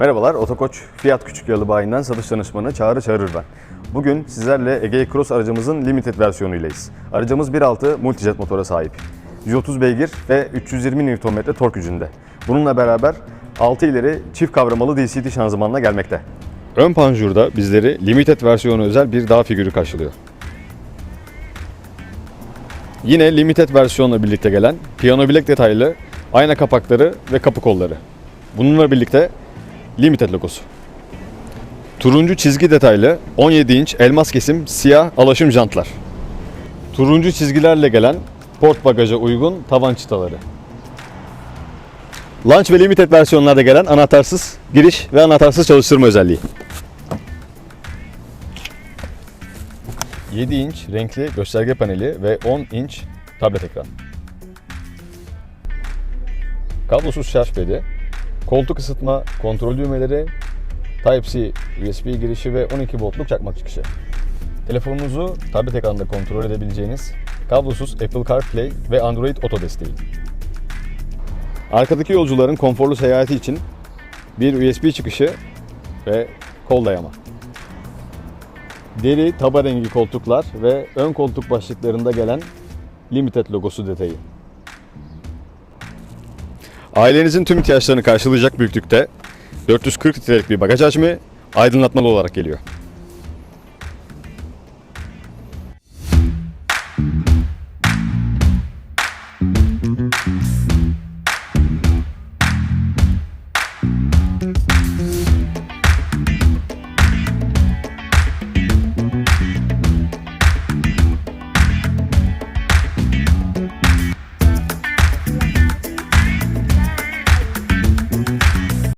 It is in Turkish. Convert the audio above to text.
Merhabalar, Otokoç Fiyat Küçük Yalı Bayi'nden satış danışmanı Çağrı Çağırır ben. Bugün sizlerle Ege Cross aracımızın limited versiyonuyleys. Aracımız 1.6 multijet motora sahip. 130 beygir ve 320 Nm tork gücünde. Bununla beraber 6 ileri çift kavramalı DCT şanzımanla gelmekte. Ön panjurda bizleri limited versiyonu özel bir dağ figürü karşılıyor. Yine limited versiyonla birlikte gelen piyano bilek detaylı ayna kapakları ve kapı kolları. Bununla birlikte limited logosu. Turuncu çizgi detaylı 17 inç elmas kesim siyah alaşım jantlar. Turuncu çizgilerle gelen port bagaja uygun tavan çıtaları. Launch ve limited versiyonlarda gelen anahtarsız giriş ve anahtarsız çalıştırma özelliği. 7 inç renkli gösterge paneli ve 10 inç tablet ekran. Kablosuz şarj pedi, koltuk ısıtma kontrol düğmeleri, Type-C USB girişi ve 12 voltluk çakmak çıkışı. Telefonunuzu tablet ekranında kontrol edebileceğiniz kablosuz Apple CarPlay ve Android Auto desteği. Arkadaki yolcuların konforlu seyahati için bir USB çıkışı ve kol dayama. Deri taba rengi koltuklar ve ön koltuk başlıklarında gelen Limited logosu detayı. Ailenizin tüm ihtiyaçlarını karşılayacak büyüklükte 440 litrelik bir bagaj hacmi aydınlatmalı olarak geliyor.